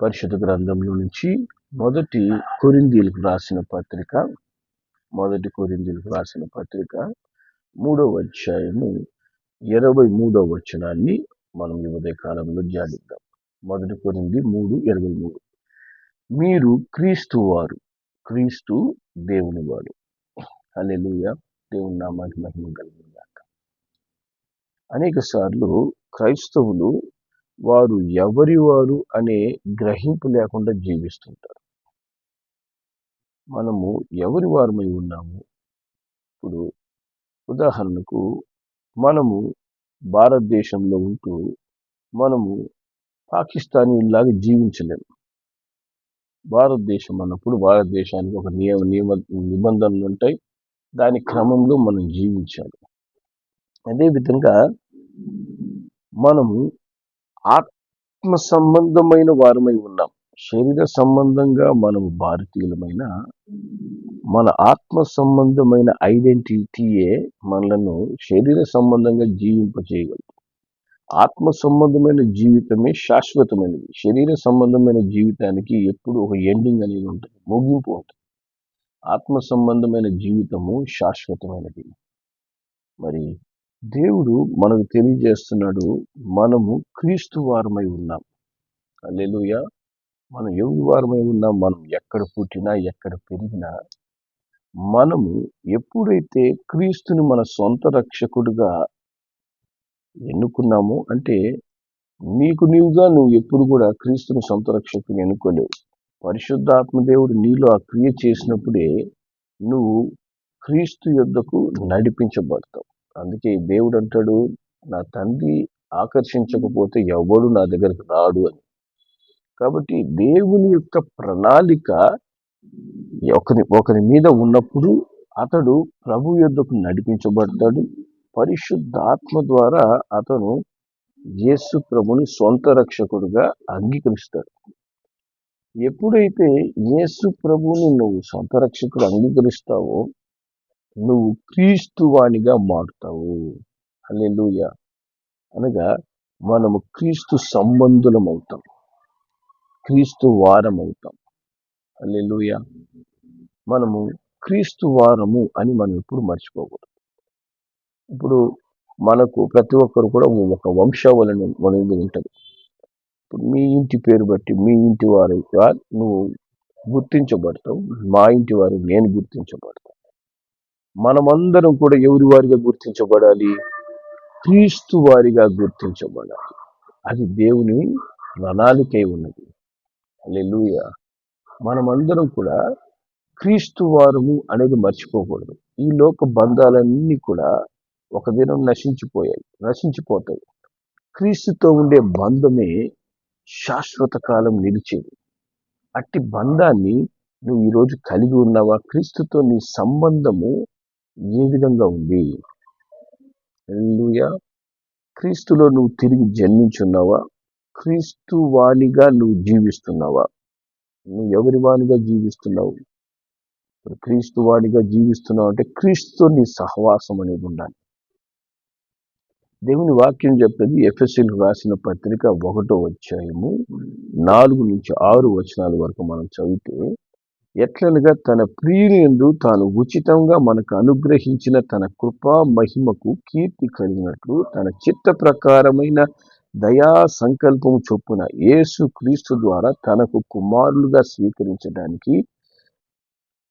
పరిశుద్ధ గ్రంథంలో నుంచి మొదటి కొరిందీలకు రాసిన పత్రిక మొదటి కొరిందీలకు రాసిన పత్రిక మూడవ అధ్యాయము ఇరవై మూడవ వచనాన్ని మనం ఈ ఉదయ కాలంలో ధ్యానిద్దాం. మొదటి కొరింది మూడు ఇరవై మూడు. మీరు క్రీస్తు వారు క్రీస్తు దేవుని వాడు లూయ దేవుని నామానికి మహిమ కలిగిందాక అనేక సార్లు క్రైస్తవులు వారు ఎవరి వారు అనే గ్రహింపు లేకుండా జీవిస్తుంటారు. మనము ఎవరి వారమై ఉన్నాము? ఇప్పుడు ఉదాహరణకు మనము భారతదేశంలో ఉంటూ మనము పాకిస్తానీలాగా జీవించలేము. భారతదేశం అన్నప్పుడు భారతదేశానికి ఒక నియమ నియమ నిబంధనలు ఉంటాయి. దాని క్రమంలో మనం జీవించాలి. అదేవిధంగా మనము ఆత్మ సంబంధమైన వారమై ఉన్నాం. శరీర సంబంధంగా మనము భారతీయులమైన మన ఆత్మ సంబంధమైన ఐడెంటిటీయే మనలను శరీర సంబంధంగా జీవింపచేయగలదు. ఆత్మ సంబంధమైన జీవితమే శాశ్వతమైనది. శరీర సంబంధమైన జీవితానికి ఎప్పుడు ఒక ఎండింగ్ అనేది ఉంటుంది ముగింపు ఉంటుంది. ఆత్మ సంబంధమైన జీవితము శాశ్వతమైనది. మరి దేవుడు మనకు తెలియజేస్తున్నాడు మనము క్రీస్తు వారమై ఉన్నాం. అల్లెలుయ మనం ఎవరి వారమై ఉన్నాం మనం ఎక్కడ పుట్టినా ఎక్కడ పెరిగినా మనము ఎప్పుడైతే క్రీస్తుని మన సొంత రక్షకుడుగా ఎన్నుకున్నామో అంటే నీకు నీవుగా నువ్వు ఎప్పుడు కూడా క్రీస్తుని సొంత రక్షకుని ఎన్నుకోలేవు. పరిశుద్ధాత్మదేవుడు నీలో ఆ క్రియ చేసినప్పుడే నువ్వు క్రీస్తు యొద్దకు నడిపించబడతావు. అందుకే దేవుడు అంటాడు నా తండ్రి ఆకర్షించకపోతే ఎవడు నా దగ్గరకు రాడు అని. కాబట్టి దేవుని యొక్క ప్రణాళిక ఒకరి ఒకరి మీద ఉన్నప్పుడు అతడు ప్రభు యుద్ధకు నడిపించబడతాడు. పరిశుద్ధాత్మ ద్వారా అతను యేసు ప్రభుని సొంత రక్షకుడుగా అంగీకరిస్తాడు. ఎప్పుడైతే యేసు ప్రభుని నువ్వు సొంత రక్షకుడు అంగీకరిస్తావో నువ్వు క్రీస్తువాణిగా మారుతావు. అల్లెలుయ అనగా మనము క్రీస్తు సంబంధులం అవుతాం. క్రీస్తు వారం అవుతాం. అల్లెలుయ మనము క్రీస్తు వారము అని మనం ఇప్పుడు మర్చిపోకూడదు. ఇప్పుడు మనకు ప్రతి ఒక్కరు కూడా ఒక వంశావళి అనేది ఉంటుంది. ఇప్పుడు మీ ఇంటి పేరు బట్టి మీ ఇంటి వారిగా నువ్వు గుర్తించబడతావు. మా ఇంటి వారు నేను గుర్తించబడతాను. మనమందరం కూడా ఎవరి వారిగా గుర్తించబడాలి? క్రీస్తు వారిగా గుర్తించబడాలి. అది దేవుని ప్రణాళికై ఉన్నది. అల్లెలుయ మనమందరం కూడా క్రీస్తు వారము అనేది మర్చిపోకూడదు. ఈ లోక బంధాలన్నీ కూడా ఒక దినం నశించిపోయాయి నశించిపోతాయి. క్రీస్తుతో ఉండే బంధమే శాశ్వత కాలం నిలిచేది. అట్టి బంధాన్ని నువ్వు ఈరోజు కలిగి ఉన్నావా? క్రీస్తుతో నీ సంబంధము ఏ విధంగా ఉంది? హల్లెలూయా. క్రీస్తులో నువ్వు తిరిగి జన్మించున్నావా? క్రీస్తు వాణిగా నువ్వు జీవిస్తున్నావా? నువ్వు ఎవరి వాణిగా జీవిస్తున్నావు? ఇప్పుడు క్రీస్తు వాణిగా జీవిస్తున్నావు అంటే క్రీస్తు నీ సహవాసం అనేది ఉండాలి. దేవుని వాక్యం చెప్పేది ఎఫ్ఎస్సీలకు రాసిన పత్రిక ఒకటో అధ్యాయము నాలుగు నుంచి ఆరు వచనాల వరకు మనం చదివితే ఎట్లనగా తన ప్రియుని తాను ఉచితంగా మనకు అనుగ్రహించిన తన కృపా మహిమకు కీర్తి కలిగినట్లు తన చిత్త ప్రకారమైన దయా సంకల్పము చొప్పున యేసు క్రీస్తు ద్వారా తనకు కుమారులుగా స్వీకరించడానికి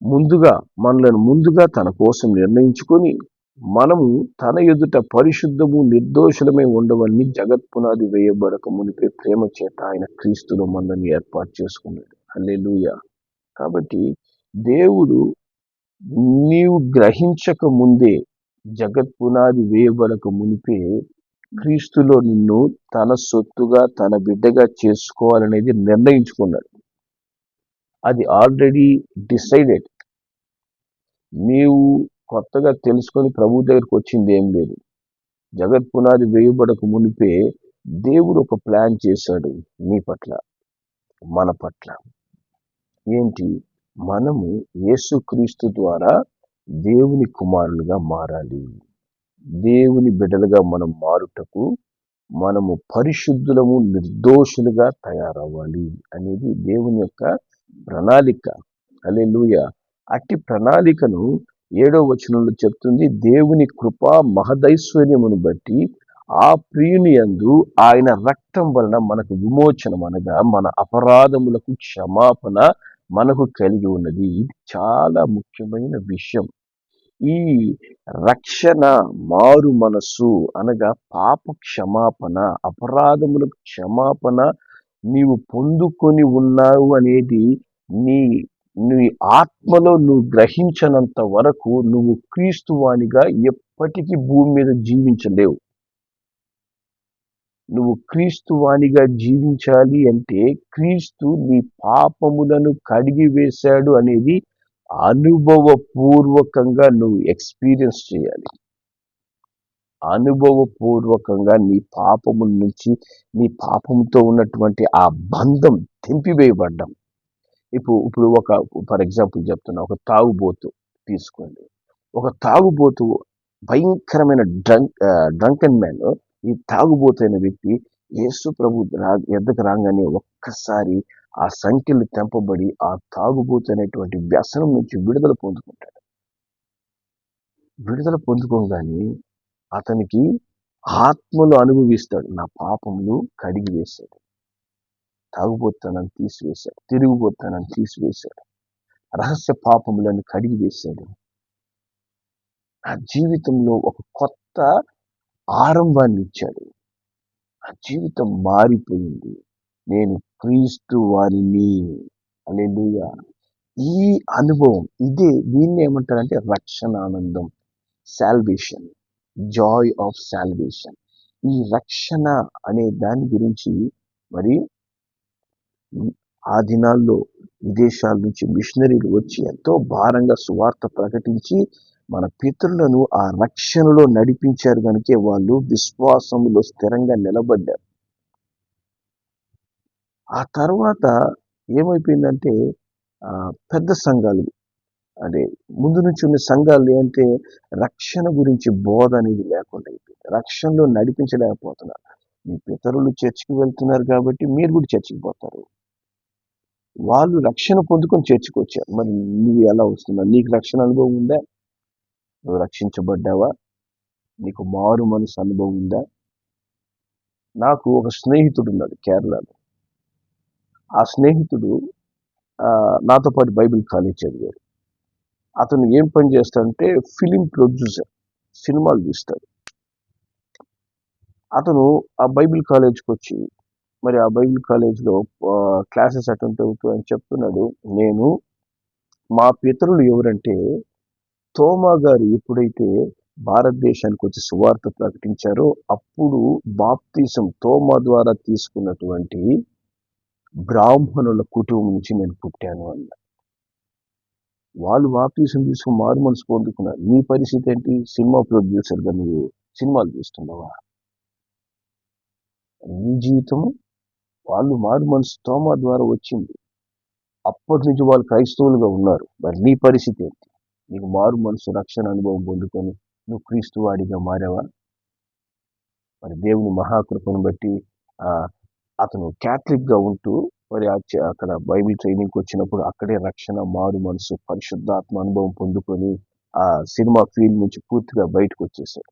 ముందుగా మనలను ముందుగా తన కోసం నిర్ణయించుకొని మనము తన ఎదుట పరిశుద్ధము నిర్దోషులమై ఉండవని జగత్ పునాది వేయబడక మునిపే ప్రేమ చేత ఆయన క్రీస్తులో మనల్ని ఏర్పాటు చేసుకున్నాడు. అల్లెలుయా కాబట్టి దేవుడు నీవు గ్రహించక ముందే జగత్ పునాది వేయబడక మునిపే క్రీస్తులో నిన్ను తన సొత్తుగా తన బిడ్డగా చేసుకోవాలనేది నిర్ణయించుకున్నాడు. అది ఆల్రెడీ డిసైడెడ్. నీవు కొత్తగా తెలుసుకొని ప్రభు దగ్గరికి వచ్చింది ఏం లేదు. జగత్ పునాది వేయబడక మునిపే దేవుడు ఒక ప్లాన్ చేశాడు నీ పట్ల మన పట్ల. ఏంటి? మనము యేసుక్రీస్తు ద్వారా దేవుని కుమారులుగా మారాలి. దేవుని బిడ్డలుగా మనం మారుటకు మనము పరిశుద్ధులము నిర్దోషులుగా తయారవ్వాలి అనేది దేవుని యొక్క ప్రణాళిక. అలెలుయ అట్టి ప్రణాళికను ఏడో వచనంలో చెప్తుంది దేవుని కృప మహదైశ్వర్యమును బట్టి ఆ ప్రియుని యందు ఆయన రక్తం వలన మనకు విమోచనం అనగా మన అపరాధములకు క్షమాపణ మనకు కలిగి ఉన్నది. ఇది చాలా ముఖ్యమైన విషయం. ఈ రక్షణ మారు మనస్సు అనగా పాప క్షమాపణ అపరాధములకు క్షమాపణ నీవు పొందుకొని ఉన్నావు అనేది నీ నీ ఆత్మలో నువ్వు గ్రహించనంత వరకు నువ్వు క్రీస్తువానిగా ఎప్పటికీ భూమి మీద జీవించలేవు. నువ్వు క్రీస్తు వాణిగా జీవించాలి అంటే క్రీస్తు నీ పాపములను కడిగి వేశాడు అనేది అనుభవపూర్వకంగా నువ్వు ఎక్స్పీరియన్స్ చేయాలి. అనుభవపూర్వకంగా నీ పాపముల నుంచి నీ పాపంతో ఉన్నటువంటి ఆ బంధం తెంపివేయబడ్డం. ఇప్పుడు ఇప్పుడు ఒక ఫర్ ఎగ్జాంపుల్ చెప్తున్నా ఒక తాగుబోతు తీసుకోండి. ఒక తాగుబోతు భయంకరమైన డ్రంక్ డ్రంకన్ మ్యాన్ ఈ తాగుబోతైన వ్యక్తి యేసు ప్రభు రా ఎద్దకు రాగానే ఒక్కసారి ఆ సంఖ్యలు తెంపబడి ఆ తాగుబోతైనటువంటి వ్యసనం నుంచి విడుదల పొందుకుంటాడు. విడుదల పొందుకోగానే అతనికి ఆత్మలు అనుభవిస్తాడు. నా పాపములు కడిగి వేశాడు. తాగుబోతానని తీసివేశాడు. తిరిగిపోతానని తీసివేశాడు. రహస్య పాపములను కడిగి వేశాడు. నా జీవితంలో ఒక కొత్త ఆరంభాన్ని ఇచ్చాడు ఆ జీవితం మారిపోయింది. నేను క్రీస్తు వారిని. అలెలుయ ఈ అనుభవం ఇదే దీన్ని ఏమంటారంటే రక్షణ ఆనందం శాల్వేషన్ జాయ్ ఆఫ్ శాల్వేషన్ ఈ రక్షణ అనే దాని గురించి మరి ఆ దినాల్లో విదేశాల నుంచి మిషనరీలు వచ్చి ఎంతో భారంగా సువార్త ప్రకటించి మన పితరులను ఆ రక్షణలో నడిపించారు కనుక వాళ్ళు విశ్వాసంలో స్థిరంగా నిలబడ్డారు. ఆ తర్వాత ఏమైపోయిందంటే పెద్ద సంఘాలు. అంటే ముందు నుంచి ఉన్న సంఘాలు ఏంటంటే రక్షణ గురించి బోధ అనేది లేకుండా అయిపోయింది. రక్షణలో నడిపించలేకపోతున్నారు. మీ పితరులు చర్చికి వెళ్తున్నారు కాబట్టి మీరు కూడా చర్చికి పోతారు. వాళ్ళు రక్షణ పొందుకొని చర్చికి వచ్చారు. మరి నువ్వు ఎలా వస్తున్నావు? నీకు రక్షణ అనుభవం ఉందా? నువ్వు రక్షించబడ్డావా? నీకు మారు మనసు అనుభవం ఉందా? నాకు ఒక స్నేహితుడు ఉన్నాడు కేరళలో. ఆ స్నేహితుడు నాతో పాటు బైబిల్ కాలేజ్ చదివాడు. అతను ఏం పని చేస్తాడంటే ఫిలిం ప్రొడ్యూసర్ సినిమాలు తీస్తాడు. అతను ఆ బైబిల్ కాలేజ్కి వచ్చి మరి ఆ బైబిల్ కాలేజ్లో క్లాసెస్ అటెండ్ అవుతూ అని చెప్తున్నాడు నేను మా పితరులు ఎవరంటే తోమా గారు ఎప్పుడైతే భారతదేశానికి వచ్చి సువార్త ప్రకటించారో అప్పుడు బాప్తీసం తోమా ద్వారా తీసుకున్నటువంటి బ్రాహ్మణుల కుటుంబం నుంచి నేను పుట్టాను అన్న. వాళ్ళు బాప్తీసం తీసుకుని మారు మనసు పొందుకున్నారు. నీ పరిస్థితి ఏంటి? సినిమా ప్రొడ్యూసర్గా నువ్వు సినిమాలు తీస్తున్నావా? నీ జీవితం వాళ్ళు మారు మనసు తోమా ద్వారా వచ్చింది. అప్పటి నుంచి వాళ్ళు క్రైస్తవులుగా ఉన్నారు. మరి నీ పరిస్థితి ఏంటి? నీకు మారు మనసు రక్షణ అనుభవం పొందుకొని నువ్వు క్రీస్తు వాడిగా మారావా? మరి దేవుని మహాకృపను బట్టి అతను క్యాథలిక్గా ఉంటూ మరి అక్కడ బైబిల్ ట్రైనింగ్కి వచ్చినప్పుడు అక్కడే రక్షణ మారు మనసు పరిశుద్ధాత్మ అనుభవం పొందుకొని ఆ సినిమా ఫీల్డ్ నుంచి పూర్తిగా బయటకు వచ్చేసాడు.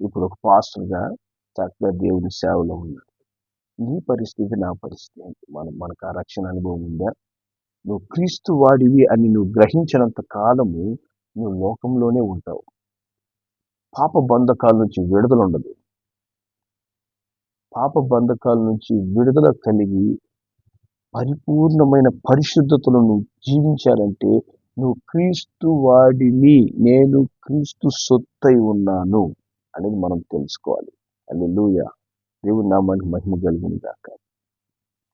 ఇప్పుడు ఒక పాస్టర్గా చక్కగా దేవుని సేవలో ఉన్నాడు. నీ పరిస్థితి నా పరిస్థితి మనం మనకు ఆ రక్షణ అనుభవం ఉందా? నువ్వు క్రీస్తు వాడివి అని నువ్వు గ్రహించినంత కాలము నువ్వు లోకంలోనే ఉంటావు. పాప బంధకాల నుంచి విడుదల ఉండదు. పాప బంధకాల నుంచి విడుదల కలిగి పరిపూర్ణమైన పరిశుద్ధతను నువ్వు జీవించాలంటే నువ్వు క్రీస్తు వాడిని నేను క్రీస్తు సొత్తై ఉన్నాను అనేది మనం తెలుసుకోవాలి. అని లూయ దేవుడు నామానికి మహిమ కలిగింది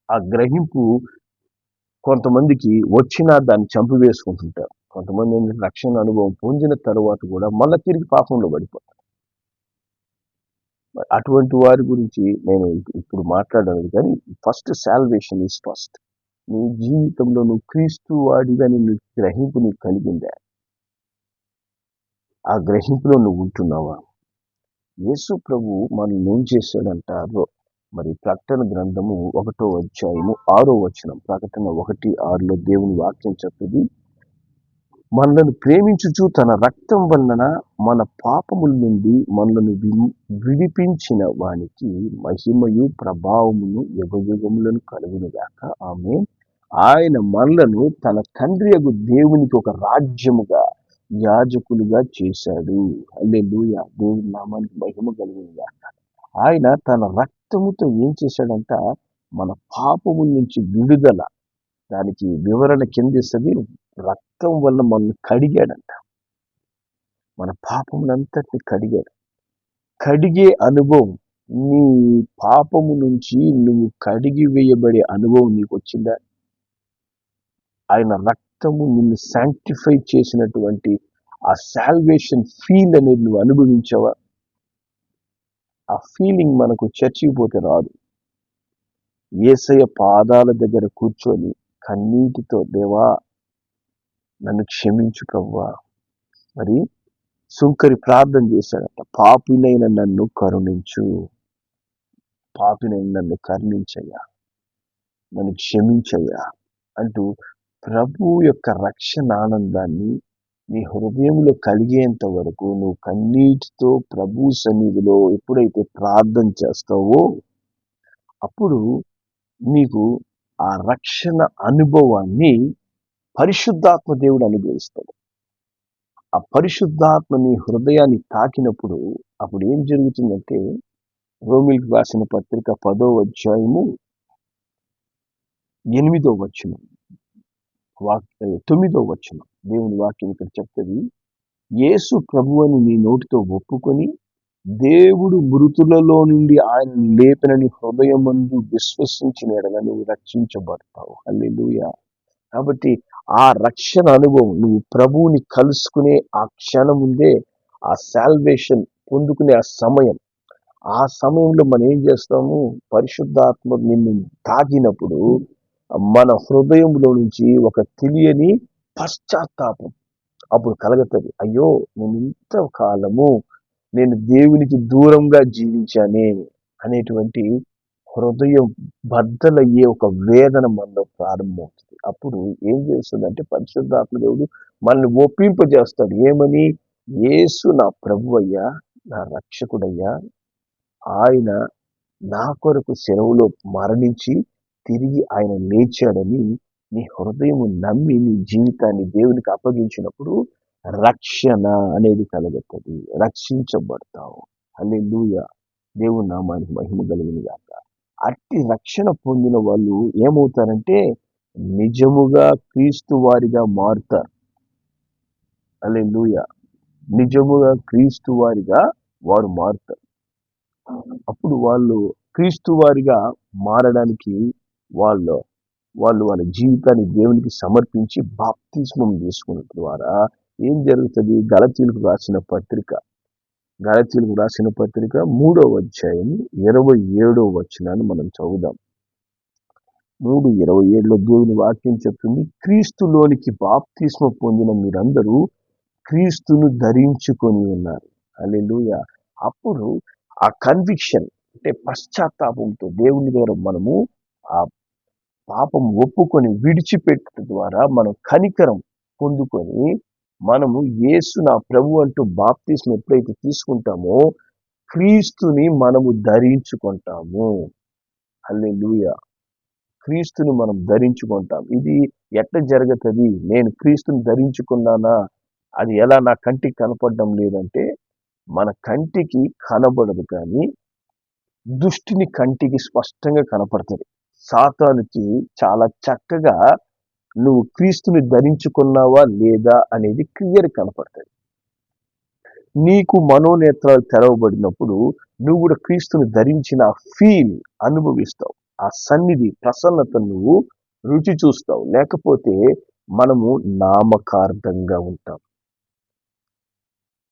ఆ గ్రహింపు కొంతమందికి వచ్చినా దాన్ని చంపివేసుకుంటుంటారు. కొంతమంది రక్షణ అనుభవం పొందిన తర్వాత కూడా మళ్ళీ తిరిగి పాపంలో పడిపోతారు. అటువంటి వారి గురించి నేను ఇప్పుడు మాట్లాడలేదు కానీ ఫస్ట్ శాల్వేషన్ ఈజ్ ఫస్ట్. నీ జీవితంలో నువ్వు క్రీస్తు వాడిగా నిన్ను గ్రహింపు నీకు కలిగిందా? ఆ గ్రహింపులో నువ్వు ఉంటున్నావా? యేసు ప్రభు మనల్ని ఏం చేశాడంటారో మరి ప్రకటన గ్రంథము ఒకటో అధ్యాయము ఆరో వచనం ప్రకటన ఒకటి ఆరులో దేవుని వాక్యం చెప్తుంది. మనలను ప్రేమించుచు తన రక్తం వలన మన పాపముల నుండి మనలను వి- విడిపించిన వానికి మహిమయు ప్రభావమును యుగయుగములను కలుగునుగాక ఆమె ఆయన మనలను తన తండ్రి దేవునికి ఒక రాజ్యముగా యాజకులుగా చేశాడు. అల్లెలూయా దేవుని నామానికి మహిమ కలుగునుగాక ఆయన తన రక్తముతో ఏం చేశాడంట? మన పాపము నుంచి విడుదల. దానికి వివరణ కింద ఇస్తుంది రక్తం వల్ల మనల్ని కడిగాడంట. మన పాపమునంతటిని కడిగాడు. కడిగే అనుభవం నీ పాపము నుంచి నువ్వు కడిగి వేయబడే అనుభవం నీకు వచ్చిందా? ఆయన రక్తము నిన్ను శాంక్టిఫై చేసినటువంటి ఆ సాల్వేషన్ ఫీల్ అనేది నువ్వు అనుభవించావా? ఆ ఫీలింగ్ మనకు చర్చికి పోతే రాదు. ఏసయ పాదాల దగ్గర కూర్చొని కన్నీటితో దేవా నన్ను క్షమించు ప్రవ్వా. మరి సుంకరి ప్రార్థన చేశాడట పాపినైన నన్ను కరుణించు. పాపినైన నన్ను కరుణించయ్యా. నన్ను క్షమించయ్యా. అంటూ ప్రభు యొక్క రక్షణ ఆనందాన్ని నీ హృదయంలో కలిగేంత వరకు నువ్వు కన్నీటితో ప్రభు సన్నిధిలో ఎప్పుడైతే ప్రార్థన చేస్తావో అప్పుడు నీకు ఆ రక్షణ అనుభవాన్ని పరిశుద్ధాత్మ దేవుడు అనుభవిస్తాడు ఆ పరిశుద్ధాత్మ నీ హృదయాన్ని తాకినప్పుడు అప్పుడు ఏం జరుగుతుందంటే రోమిల్కి రాసిన పత్రిక పదో అధ్యాయము ఎనిమిదో వచనం వాక్ తొమ్మిదో వచనం. దేవుని వాక్యం ఇక్కడ చెప్తుంది యేసు ప్రభు అని నీ నోటితో ఒప్పుకొని దేవుడు మృతులలో నుండి ఆయన లేపినని హృదయమందు విశ్వసించిన ఎడల నువ్వు రక్షించబడతావు. అల్లెలుయ కాబట్టి ఆ రక్షణ అనుభవం నువ్వు ప్రభువుని కలుసుకునే ఆ క్షణం ఉందే ఆ సాల్వేషన్ పొందుకునే ఆ సమయం. ఆ సమయంలో మనం ఏం చేస్తాము? పరిశుద్ధాత్మ నిన్ను తాకినప్పుడు మన హృదయంలో నుంచి ఒక తెలియని పశ్చాత్తాపం. అప్పుడు కలుగుతుంది అయ్యో నేను ఇంత కాలము నేను దేవునికి దూరంగా జీవించానే అనేటువంటి హృదయం బద్దలయ్యే ఒక వేదన మనలో ప్రారంభమవుతుంది. అప్పుడు ఏం చేస్తుందంటే పరిశుద్ధాత్మ దేవుడు మనల్ని ఒప్పింపజేస్తాడు. ఏమని? యేసు నా ప్రభు అయ్యా నా రక్షకుడయ్యా ఆయన నా కొరకు సెలవులో మరణించి తిరిగి ఆయన లేచాడని నీ హృదయం నమ్మి నీ జీవితాన్ని దేవునికి అప్పగించినప్పుడు రక్షణ అనేది కలుగుతుంది. రక్షించబడతావు. హల్లెలూయా. దేవుని నామానికి మహిమ కలిగిన గాక. అట్టి రక్షణ పొందిన వాళ్ళు ఏమవుతారంటే నిజముగా క్రీస్తు వారిగా మారుతారు. హల్లెలూయా. నిజముగా క్రీస్తు వారిగా వారు మారుతారు. అప్పుడు వాళ్ళు క్రీస్తు వారిగా మారడానికి వాళ్ళు వాళ్ళు వాళ్ళ జీవితాన్ని దేవునికి సమర్పించి బాప్తిస్మం చేసుకున్న ద్వారా ఏం జరుగుతుంది? గలతీలకు రాసిన పత్రిక గలతీలకు రాసిన పత్రిక మూడో అధ్యాయం ఇరవై ఏడో వచనాన్ని మనం చదువుదాం. మూడు ఇరవై ఏడులో దేవుని వాక్యం చెప్తుంది క్రీస్తులోనికి బాప్తిస్మ పొందిన మీరందరూ క్రీస్తును ధరించుకొని ఉన్నారు. అల్లెలుయ అప్పుడు ఆ కన్విక్షన్ అంటే పశ్చాత్తాపంతో దేవుని దగ్గర మనము ఆ పాపం ఒప్పుకొని విడిచిపెట్టడం ద్వారా మనం కనికరం పొందుకొని మనము యేసు నా ప్రభు అంటూ బాప్తీసం ఎప్పుడైతే తీసుకుంటామో క్రీస్తుని మనము ధరించుకుంటాము. హల్లెలూయ. క్రీస్తుని మనం ధరించుకుంటాం. ఇది ఎట్లా జరుగుతుంది? నేను క్రీస్తుని ధరించుకున్నానా? అది ఎలా నా కంటికి కనపడడం లేదంటే మన కంటికి కనబడదు కానీ దృష్టిని కంటికి స్పష్టంగా కనపడుతుంది. సాతానికి చాలా చక్కగా నువ్వు క్రీస్తుని ధరించుకున్నావా లేదా అనేది క్లియర్ కనపడుతుంది. నీకు మనోనేత్రాలు తెరవబడినప్పుడు నువ్వు కూడా క్రీస్తుని ధరించిన ఫీల్ అనుభవిస్తావు. ఆ సన్నిధి ప్రసన్నత నువ్వు రుచి చూస్తావు. లేకపోతే మనము నామకార్థంగా ఉంటాం.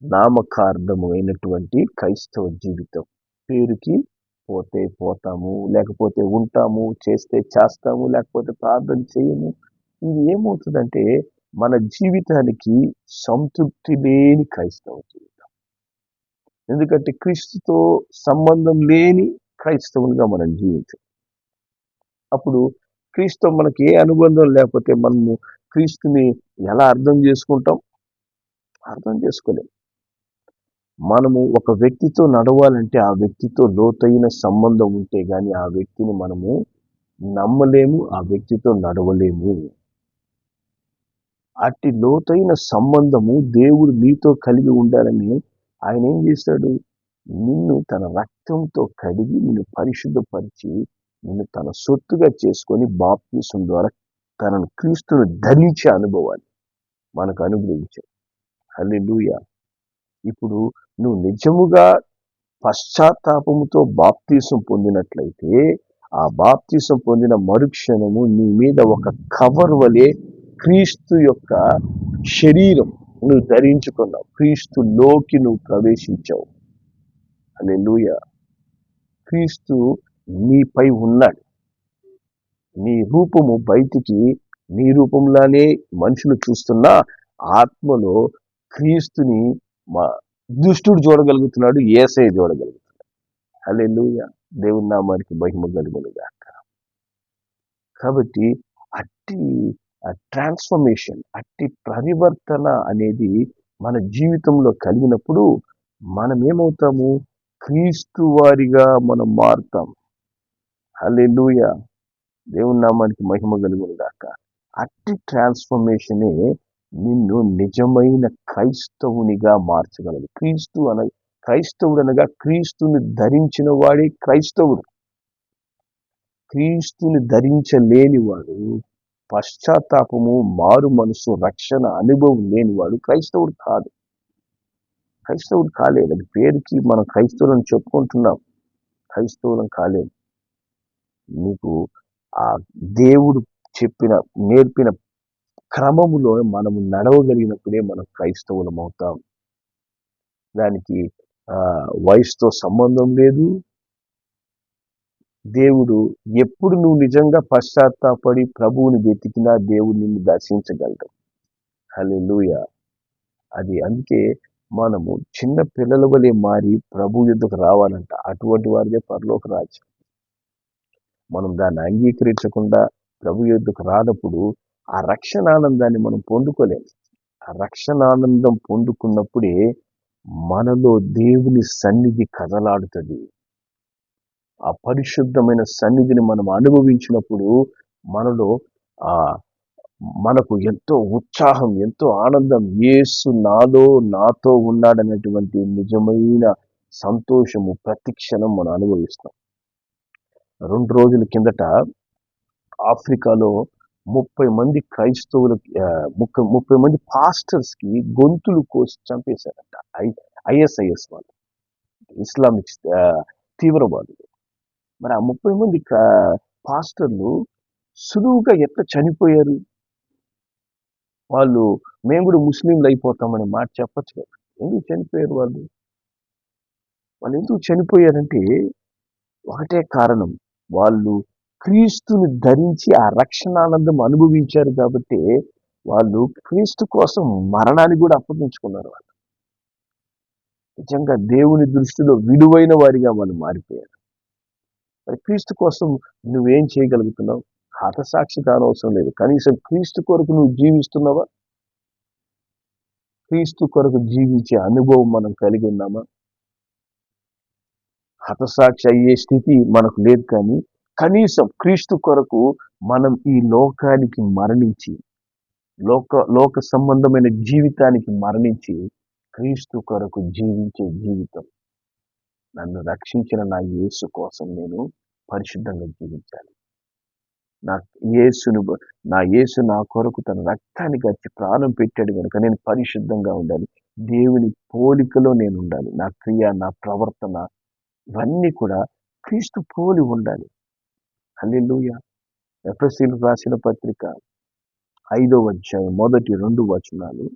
నామకార్థమైనటువంటి క్రైస్తవ జీవితం పేరుకి పోతే పోతాము లేకపోతే ఉంటాము చేస్తే చేస్తాము లేకపోతే ప్రార్థన చేయము. ఇది ఏమవుతుందంటే మన జీవితానికి సంతృప్తి లేని క్రైస్తవ జీవితం. ఎందుకంటే క్రీస్తుతో సంబంధం లేని క్రైస్తవునిగా మనం జీవించాం. అప్పుడు క్రీస్తు మనకి ఏ అనుబంధం లేకపోతే మనము క్రీస్తుని ఎలా అర్థం చేసుకుంటాం? అర్థం చేసుకోలేం. మనము ఒక వ్యక్తితో నడవాలంటే ఆ వ్యక్తితో లోతైన సంబంధం ఉంటే కానీ ఆ వ్యక్తిని మనము నమ్మలేము ఆ వ్యక్తితో నడవలేము. అట్టి లోతైన సంబంధము దేవుడు నీతో కలిగి ఉండాలని ఆయన ఏం చేస్తాడు? నిన్ను తన రక్తంతో కడిగి నిన్ను పరిశుద్ధపరిచి నిన్ను తన సొత్తుగా చేసుకొని బాప్తీసం ద్వారా తనను క్రీస్తును ధరించే అనుభవాన్ని మనకు అనుగ్రహించాడు. హల్లెలూయా. ఇప్పుడు నువ్వు నిజముగా పశ్చాత్తాపముతో బాప్తీసం పొందినట్లయితే ఆ బాప్తీసం పొందిన మరుక్షణము నీ మీద ఒక కవర్ వలె క్రీస్తు యొక్క శరీరం నువ్వు ధరించుకున్నావు. క్రీస్తులోకి నువ్వు ప్రవేశించావు. హల్లెలూయా. క్రీస్తు నీపై ఉన్నాడు. నీ రూపము బయటికి నీ రూపంలానే మనుషులు చూస్తున్నా ఆత్మలో క్రీస్తుని మా దుష్టుడు చూడగలుగుతున్నాడు ఏసై చూడగలుగుతున్నాడు. హల్లెలూయా. దేవుని నామానికి మహిమ కలుగునుగాక. కాబట్టి అట్టి ట్రాన్స్ఫర్మేషన్ అట్టి పరివర్తన అనేది మన జీవితంలో కలిగినప్పుడు మనం ఏమవుతాము క్రీస్తు వారిగా మనం మారుతాం. హల్లెలూయా. దేవుని నామానికి మహిమ కలుగును దాకా అట్టి ట్రాన్స్ఫర్మేషనే నిన్ను నిజమైన క్రైస్తవునిగా మార్చగలదు క్రీస్తు అన క్రైస్తవుడు అనగా క్రీస్తుని ధరించిన వాడే క్రైస్తవుడు. క్రీస్తుని ధరించలేనివాడు పశ్చాత్తాపము మారు మనసు రక్షణ అనుభవం లేనివాడు క్రైస్తవుడు కాదు. క్రైస్తవుడు కాలేదు. అది పేరుకి మనం క్రైస్తవులను చెప్పుకుంటున్నాం. క్రైస్తవులం కాలేదు. నీకు ఆ దేవుడు చెప్పిన నేర్పిన క్రమములో మనము నడవగలిగినప్పుడే మనం క్రైస్తవులం అవుతాం దానికి వయసుతో సంబంధం లేదు. దేవుడు ఎప్పుడు నువ్వు నిజంగా పశ్చాత్తాపడి ప్రభువుని వెతికినా దేవుడు నిన్ను దర్శించగలడు. హలెలుయ అది అందుకే మనము చిన్న పిల్లల వలె మారి ప్రభు యుద్ధకు రావాలంట. అటువంటి వారిదే పరలోక రాజ్యం. మనం దాన్ని అంగీకరించకుండా ప్రభు యుద్ధకు రానప్పుడు ఆ రక్షణ ఆనందాన్ని మనం పొందుకోలేము. ఆ రక్షణ ఆనందం పొందుకున్నప్పుడే మనలో దేవుని సన్నిధి కదలాడుతుంది. ఆ పరిశుద్ధమైన సన్నిధిని మనం అనుభవించినప్పుడు మనలో ఆ మనకు ఎంతో ఉత్సాహం ఎంతో ఆనందం ఏసు నాలో నాతో ఉన్నాడనేటువంటి నిజమైన సంతోషము ప్రతి క్షణం మనం అనుభవిస్తాం. రెండు రోజుల కిందట ఆఫ్రికాలో ముప్పై మంది క్రైస్తవులకి ముప్పై ముప్పై మంది పాస్టర్స్కి గొంతులు కోసి చంపేశారంట. ఐ ఐఎస్ఐఎస్ వాళ్ళు. ఇస్లామిక్ తీవ్రవాదులు. మరి ఆ ముప్పై మంది పాస్టర్లు సులువుగా ఎట్లా చనిపోయారు? వాళ్ళు మేము కూడా ముస్లింలు అయిపోతామని మాట చెప్పచ్చు కదా. ఎందుకు చనిపోయారు వాళ్ళు? వాళ్ళు ఎందుకు చనిపోయారంటే ఒకటే కారణం. వాళ్ళు క్రీస్తుని ధరించి ఆ రక్షణానందం అనుభవించారు కాబట్టి వాళ్ళు క్రీస్తు కోసం మరణాన్ని కూడా అప్పగించుకున్నారు వాళ్ళు. నిజంగా దేవుని దృష్టిలో విలువైన వారిగా వాళ్ళు మారిపోయారు. మరి క్రీస్తు కోసం నువ్వేం చేయగలుగుతున్నావు? హతసాక్షి కానవసరం లేదు. కనీసం క్రీస్తు కొరకు నువ్వు జీవిస్తున్నావా? క్రీస్తు కొరకు జీవించే అనుభవం మనం కలిగి ఉన్నామా? హతసాక్షి అయ్యే స్థితి మనకు లేదు కానీ కనీసం క్రీస్తు కొరకు మనం ఈ లోకానికి మరణించి లోక లోక సంబంధమైన జీవితానికి మరణించి క్రీస్తు కొరకు జీవించే జీవితం. నన్ను రక్షించిన నా యేసు కోసం నేను పరిశుద్ధంగా జీవించాలి. నా యేసును నా యేసు నా కొరకు తన రక్తాన్ని వచ్చి ప్రాణం పెట్టాడు కనుక నేను పరిశుద్ధంగా ఉండాలి. దేవుని పోలికలో నేను ఉండాలి. నా క్రియ నా ప్రవర్తన ఇవన్నీ కూడా క్రీస్తు పోలి ఉండాలి. హల్లెలూయ. ఎఫ్ఎస్సీలు రాసిన పత్రిక ఐదో అధ్యాయం మొదటి రెండు వచనాలు.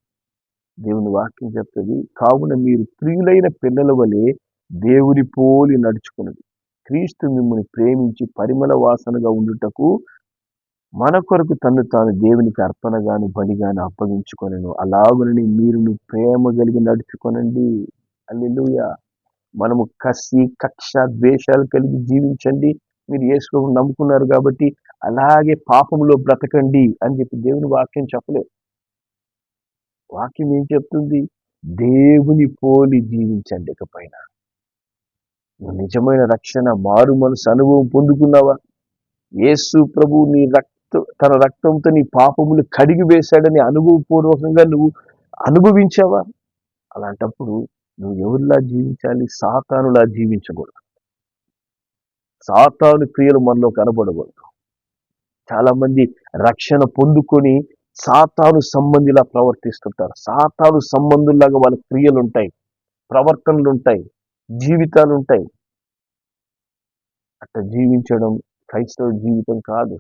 దేవుని వాక్యం చెప్తుంది కావున మీరు ప్రియులైన పిల్లల వలె దేవుని పోలి నడుచుకున్నది. క్రీస్తు మిమ్మల్ని ప్రేమించి పరిమళ వాసనగా ఉండుటకు మన కొరకు తను తాను దేవునికి అర్పణగాను బలిగాను అప్పగించుకొనను. అలాగునని మీరు ప్రేమ కలిగి నడుచుకొనండి. అల్లెలుయ మనము కసి కక్ష ద్వేషాలు కలిగి జీవించండి. మీరు యేసు నమ్ముకున్నారు కాబట్టి అలాగే పాపంలో బ్రతకండి అని చెప్పి దేవుని వాక్యం చెప్పలేదు. వాక్యం ఏం చెప్తుంది? దేవుని పోలి జీవించండి ఇకపైన. నువ్వు నిజమైన రక్షణ మారు మనసు అనుభవం పొందుకున్నావా? యేసు ప్రభు నీ రక్త తన రక్తంతో నీ పాపములు కడిగి వేశాడని అనుభవపూర్వకంగా నువ్వు అనుభవించావా? అలాంటప్పుడు నువ్వు ఎవరిలా జీవించాలి? సాతానులా జీవించకూడదు. సాతాను క్రియలు మనలో కనబడకూడదు. చాలామంది రక్షణ పొందుకొని సాతాను సంబంధిలా ప్రవర్తిస్తుంటారు. సాతాను సంబంధుల్లాగా వాళ్ళ క్రియలు ఉంటాయి ప్రవర్తనలు ఉంటాయి జీవితాలు ఉంటాయి అట్లా జీవించడం క్రైస్తవ జీవితం కాదు.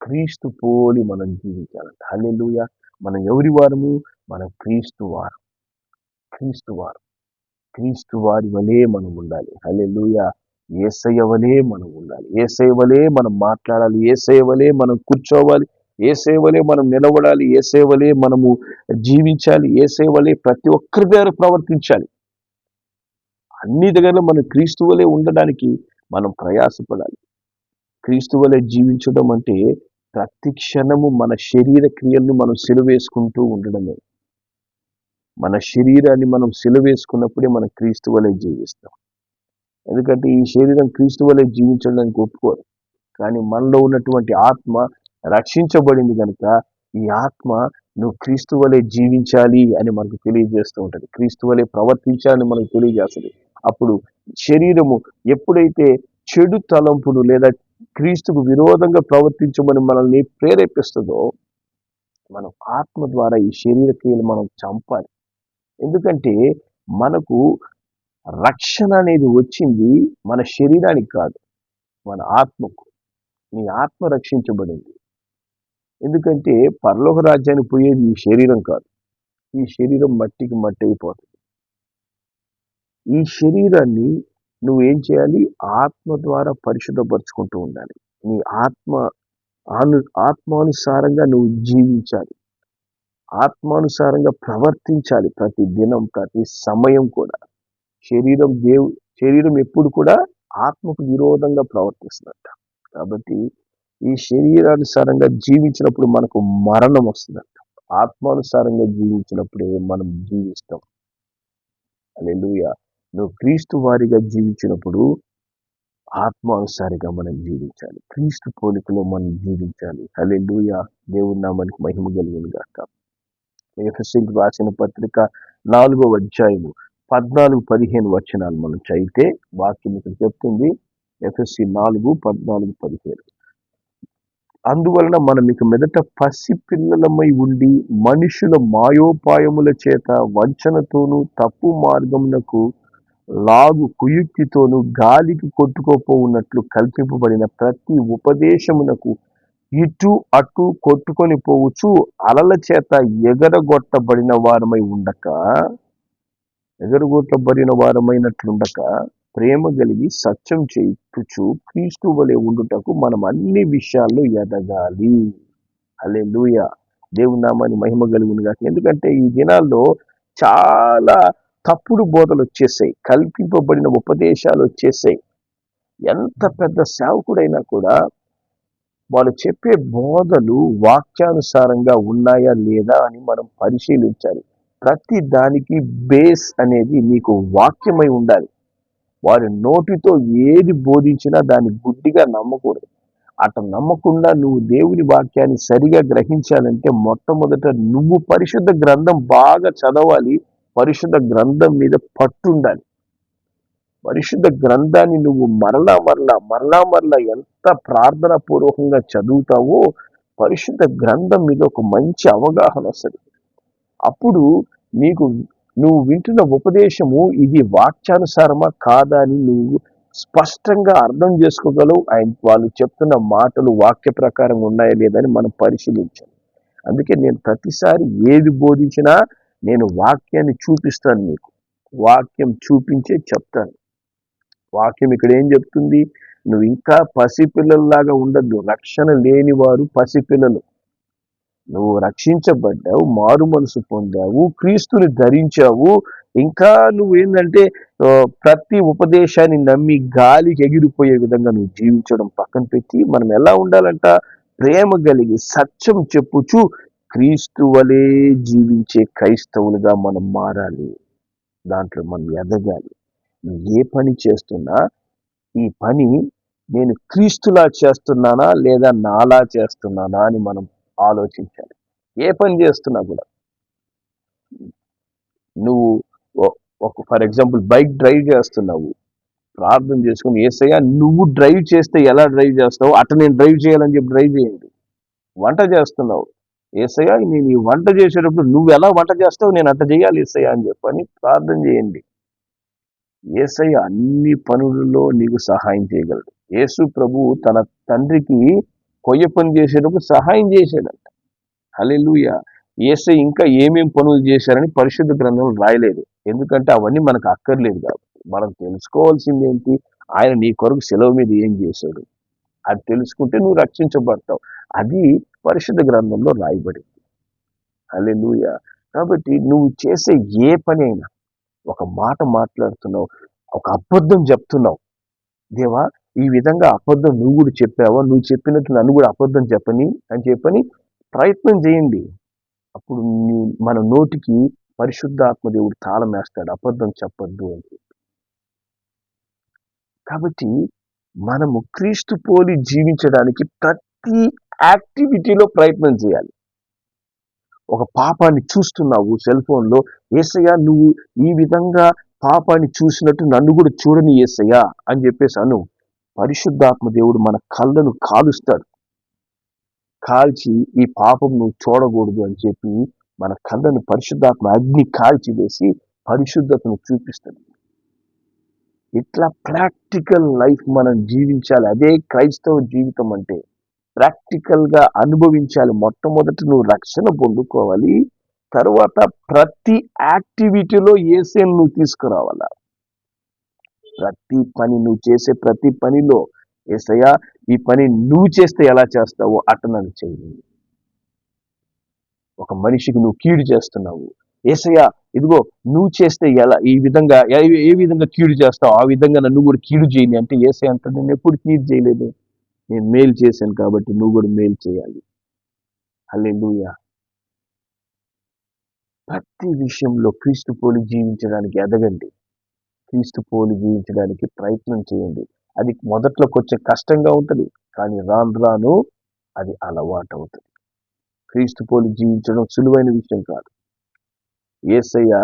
క్రీస్తు పోలి మనం జీవించాలంట హల్లెలూయ. మనం ఎవరి వారము? మనం క్రీస్తు వారు. క్రీస్తు వారు. క్రీస్తు వారి వలే మనం ఉండాలి. హల్లెలూయ. ఏసయ్య వలే మనం ఉండాలి. ఏ సేవలే మనం మాట్లాడాలి. ఏ సేవలే మనం కూర్చోవాలి. ఏ సేవలే మనం నిలబడాలి. ఏ సేవలే మనము జీవించాలి. ఏ సేవలే ప్రతి ఒక్కరి దగ్గర ప్రవర్తించాలి. అన్ని దగ్గర మనం క్రీస్తువులే ఉండడానికి మనం ప్రయాసపడాలి. క్రీస్తువులే జీవించడం అంటే ప్రతి క్షణము మన శరీర క్రియలను మనం సిలువేసుకుంటూ ఉండడమే. మన శరీరాన్ని మనం సిలువేసుకున్నప్పుడే మనం క్రీస్తువులే జీవిస్తాం. ఎందుకంటే ఈ శరీరం క్రీస్తు వలె జీవించడానికి ఒప్పుకోరు కానీ మనలో ఉన్నటువంటి ఆత్మ రక్షించబడింది కనుక ఈ ఆత్మ నువ్వు క్రీస్తు వలె జీవించాలి అని మనకు తెలియజేస్తూ ఉంటుంది. క్రీస్తు వలె ప్రవర్తించాలని మనకు తెలియజేస్తుంది. అప్పుడు శరీరము ఎప్పుడైతే చెడు తలంపును లేదా క్రీస్తుకు విరోధంగా ప్రవర్తించమని మనల్ని ప్రేరేపిస్తుందో మనం ఆత్మ ద్వారా ఈ శరీర క్రియలు మనం చంపాలి. ఎందుకంటే మనకు రక్షణ అనేది వచ్చింది మన శరీరానికి కాదు మన ఆత్మకు. నీ ఆత్మ రక్షించబడింది. ఎందుకంటే పరలోక రాజ్యానికి పోయేది ఈ శరీరం కాదు. ఈ శరీరం మట్టికి మట్టి అయిపోతుంది. ఈ శరీరాన్ని నువ్వు ఏం చేయాలి? ఆత్మ ద్వారా పరిశుద్ధపరచుకుంటూ ఉండాలి. నీ ఆత్మ ఆను ఆత్మానుసారంగా నువ్వు జీవించాలి. ఆత్మానుసారంగా ప్రవర్తించాలి ప్రతి దినం ప్రతి సమయం కూడా. శరీరం దేవు శరీరం ఎప్పుడు కూడా ఆత్మకు విరోధంగా ప్రవర్తిస్తుందంట. కాబట్టి ఈ శరీరానుసారంగా జీవించినప్పుడు మనకు మరణం వస్తుందంట. ఆత్మానుసారంగా జీవించినప్పుడే మనం జీవిస్తాం. అలెలుయ నువ్వు క్రీస్తు వారిగా జీవించినప్పుడు ఆత్మానుసారిగా మనం జీవించాలి. క్రీస్తు పోలికలో మనం జీవించాలి. అలెలుయ దేవుని నామానికి మహిమ కలిగిన గాక. ఎఫ్ఎస్సీకి రాసిన పత్రిక నాలుగో అధ్యాయము పద్నాలుగు పదిహేను వచనాలు మనం చదివితే వాక్యం ఇక్కడ చెప్తుంది. ఎఫ్ఎస్సి నాలుగు పద్నాలుగు పదిహేను. అందువలన మనం ఇక మీదట పసి పిల్లలమై ఉండి మనుషుల మాయోపాయముల చేత వంచనతోనూ తప్పు మార్గమునకు లాగు కుయుక్తితోనూ గాలికి కొట్టుకోపోవున్నట్లు కల్పింపబడిన ప్రతి ఉపదేశమునకు ఇటు అటు కొట్టుకొని పోవచ్చు. అలల చేత ఎగరగొట్టబడిన వారమై ఉండక ఎగరగొట్టబడిన వారమైనట్లుండక ప్రేమ కలిగి సత్యం చేయించు క్రీస్తు వలె ఉండుటకు మనం అన్ని విషయాల్లో ఎదగాలి. అలే లూయ దేవుని నామాన్ని మహిమ కలిగిన కాక ఎందుకంటే ఈ దినాల్లో చాలా తప్పుడు బోధలు వచ్చేసాయి కల్పింపబడిన ఉపదేశాలు వచ్చేసాయి ఎంత పెద్ద సేవకుడైనా కూడా వాళ్ళు చెప్పే బోధలు వాక్యానుసారంగా ఉన్నాయా లేదా అని మనం పరిశీలించాలి. ప్రతి దానికి బేస్ అనేది నీకు వాక్యమై ఉండాలి. వారి నోటితో ఏది బోధించినా దాన్ని గుడ్డిగా నమ్మకూడదు. అట నమ్మకుండా నువ్వు దేవుని వాక్యాన్ని సరిగా గ్రహించాలంటే మొట్టమొదట నువ్వు పరిశుద్ధ గ్రంథం బాగా చదవాలి. పరిశుద్ధ గ్రంథం మీద పట్టుండాలి. పరిశుద్ధ గ్రంథాన్ని నువ్వు మరలా మరలా మరలా మరలా ఎంత ప్రార్థన పూర్వకంగా చదువుతావో పరిశుద్ధ గ్రంథం మీద ఒక మంచి అవగాహన వస్తుంది. అప్పుడు నీకు నువ్వు వింటున్న ఉపదేశము ఇది వాక్యానుసారమా కాదా అని నువ్వు స్పష్టంగా అర్థం చేసుకోగలవు. ఆయన వాళ్ళు చెప్తున్న మాటలు వాక్య ప్రకారం ఉన్నాయా లేదని మనం పరిశీలించాలి. అందుకే నేను ప్రతిసారి ఏది బోధించినా నేను వాక్యాన్ని చూపిస్తాను మీకు. వాక్యం చూపించే చెప్తాను. వాక్యం ఇక్కడ ఏం చెప్తుంది? నువ్వు ఇంకా పసిపిల్లల్లాగా ఉండద్దు. రక్షణ లేని వారు పసిపిల్లలు. నువ్వు రక్షించబడ్డావు మారు మనసు పొందావు క్రీస్తుని ధరించావు. ఇంకా నువ్వు ఏంటంటే ప్రతి ఉపదేశాన్ని నమ్మి గాలికి ఎగిరిపోయే విధంగా నువ్వు జీవించడం పక్కన పెట్టి మనం ఎలా ఉండాలంట? ప్రేమ కలిగి సత్యం చెప్పుచు క్రీస్తు వలె జీవించే క్రైస్తవులుగా మనం మారాలి. దాంట్లో మనం ఎదగాలి. నువ్వు ఏ పని చేస్తున్నా ఈ పని నేను క్రీస్తులా చేస్తున్నానా లేదా నాలా చేస్తున్నానా అని మనం ఆలోచించాలి. ఏ పని చేస్తున్నా కూడా. నువ్వు ఒక ఫర్ ఎగ్జాంపుల్ బైక్ డ్రైవ్ చేస్తున్నావు. ప్రార్థన చేసుకుని ఏసయ్యా నువ్వు డ్రైవ్ చేస్తే ఎలా డ్రైవ్ చేస్తావు? అట్ట నేను డ్రైవ్ చేయాలని చెప్పి డ్రైవ్ చేయండి. వంట చేస్తున్నావు. ఏసయ్యా నేను ఈ వంట చేసేటప్పుడు నువ్వు ఎలా వంట చేస్తావు? నేను అట్ట చేయాలి ఏసయ్యా అని చెప్పని ప్రార్థన చేయండి. ఏసయ్య అన్ని పనులలో నీకు సహాయం చేయగలడు. యేసు ప్రభు తన తండ్రికి కొయ్య పని చేసేటప్పుడు సహాయం చేశాడంట. హలెలుయ ఏసై ఇంకా ఏమేం పనులు చేశారని పరిశుద్ధ గ్రంథంలో రాయలేదు. ఎందుకంటే అవన్నీ మనకు అక్కర్లేదు కాబట్టి. మనం తెలుసుకోవాల్సింది ఏంటి? ఆయన నీ కొరకు సెలవు మీద ఏం చేశాడు? అది తెలుసుకుంటే నువ్వు రక్షించబడతావు. అది పరిశుద్ధ గ్రంథంలో రాయబడింది. హల్లెలూయా. కాబట్టి నువ్వు చేసే ఏ పని అయినా ఒక మాట మాట్లాడుతున్నావు ఒక అబద్ధం చెప్తున్నావు. దేవా ఈ విధంగా అబద్ధం నువ్వు కూడా చెప్పావా? నువ్వు చెప్పినట్టు నన్ను కూడా అబద్ధం చెప్పని అని చెప్పని ప్రయత్నం చేయండి. అప్పుడు మన నోటికి పరిశుద్ధాత్మదేవుడు తాళం వేస్తాడు. అబద్ధం చెప్పొద్దు అని చెప్పి. కాబట్టి మనము క్రీస్తు పోలి జీవించడానికి ప్రతి యాక్టివిటీలో ప్రయత్నం చేయాలి. ఒక పాపాన్ని చూస్తున్నావు సెల్ ఫోన్లో. ఏసయ్యా నువ్వు ఈ విధంగా పాపాన్ని చూసినట్టు నన్ను కూడా చూడని ఏసయ్యా అని చెప్పేసి అను. పరిశుద్ధాత్మ దేవుడు మన కళ్ళను కాలుస్తాడు. కాల్చి ఈ పాపం నువ్వు చూడకూడదు అని చెప్పి మన కళ్ళను పరిశుద్ధాత్మ అగ్ని కాల్చి వేసి పరిశుద్ధతను చూపిస్తాడు. ఇట్లా ప్రాక్టికల్ లైఫ్ మనం జీవించాలి. అదే క్రైస్తవ జీవితం అంటే ప్రాక్టికల్గా అనుభవించాలి. మొట్టమొదటి నువ్వు రక్షణ పొందుకోవాలి. తర్వాత ప్రతి యాక్టివిటీలో ఏసేను నువ్వు తీసుకురావాలా? ప్రతి పని నువ్వు చేసే ప్రతి పనిలో ఏసయ్యా ఈ పని నువ్వు చేస్తే ఎలా చేస్తావో అట్ట నన్ను చేయి ఒక మనిషికి నువ్వు కీడు చేస్తున్నావు. ఏసయ్యా ఇదిగో నువ్వు చేస్తే ఎలా ఈ విధంగా ఏ విధంగా కీడు చేస్తావు ఆ విధంగా నన్ను కూడా కీడు చేయని అంటే ఏసై అంత నేను ఎప్పుడు కీడు చేయలేదు. నేను మేలు చేశాను కాబట్టి నువ్వు కూడా మేలు చేయాలి. అల్లే ప్రతి విషయంలో క్రీస్తు పోలి జీవించడానికి ఎదగండి. క్రీస్తు పోలి జీవించడానికి ప్రయత్నం చేయండి. అది మొదట్లో కొంచెం కష్టంగా ఉంటుంది కానీ రాను రాను అది అలవాటు అవుతుంది క్రీస్తు పోలి జీవించడం సులువైన విషయం కాదు. ఏసయ్య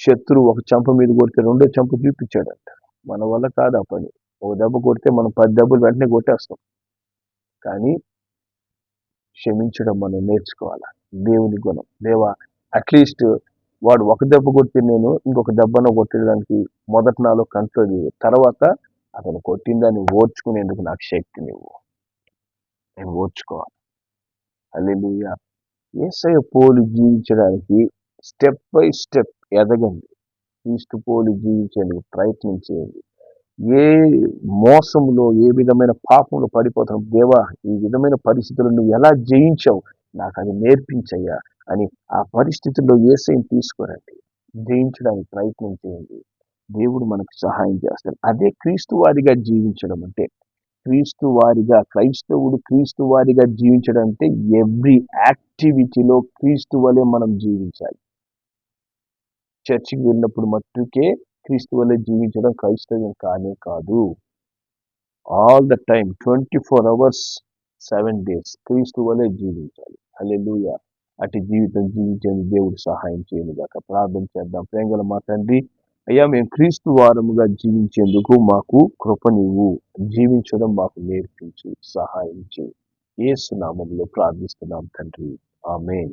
శత్రువు ఒక చంప మీద కొడితే రెండో చంప చూపించాడంట. మన వల్ల కాదు ఆ పని. ఒక దెబ్బ కొడితే మనం పది దెబ్బలు వెంటనే కొట్టేస్తాం. కానీ క్షమించడం మనం నేర్చుకోవాలి? దేవుని గుణం. దేవా అట్లీస్ట్ వాడు ఒక దెబ్బ కొట్టి నేను ఇంకొక దెబ్బను కొట్టడానికి మొదటి నాలో కంట్రోల్ చేయదు తర్వాత అతను కొట్టిన దాన్ని ఓర్చుకునేందుకు నాకు శక్తి నువ్వు నేను ఓర్చుకోవాలి. అల్లెలుయ్య ఏసయ పోలి జీవించడానికి స్టెప్ బై స్టెప్ ఎదగండి. ఈస్ట్ పోలి జీవించేందుకు ప్రయత్నం చేయండి. ఏ మోసంలో ఏ విధమైన పాపంలో పడిపోతున్నావు దేవా ఈ విధమైన పరిస్థితులు నువ్వు ఎలా జయించావు? నాకు అది నేర్పించయ్యా. అని ఆ పరిస్థితుల్లో ఏసైని తీసుకురండి. జయించడానికి ప్రయత్నం చేయండి. దేవుడు మనకు సహాయం చేస్తాడు. అదే క్రీస్తు వారిగా జీవించడం అంటే క్రీస్తు వారిగా క్రైస్తవుడు క్రీస్తు వారిగా జీవించడం అంటే ఎవ్రీ యాక్టివిటీలో క్రీస్తు వలె మనం జీవించాలి. చర్చికి వెళ్ళినప్పుడు మట్టుకే క్రీస్తు వలె జీవించడం క్రైస్తవ్యం కానే కాదు. All the time twenty four hours seven days క్రీస్తు వలె జీవించాలి. అల్లెలుయా అటు జీవితం జీవించేందుకు దేవుడు సహాయం చేయనుగాక. ప్రార్థన చేద్దాం. ప్రేంగల మా తండ్రి అయ్యా మేము క్రీస్తు వారముగా జీవించేందుకు మాకు కృపనివ్వు జీవించడం మాకు నేర్పించి సహాయం చేయి. ఏసు నామంలో ప్రార్థిస్తున్నాం తండ్రి. ఆమెన్.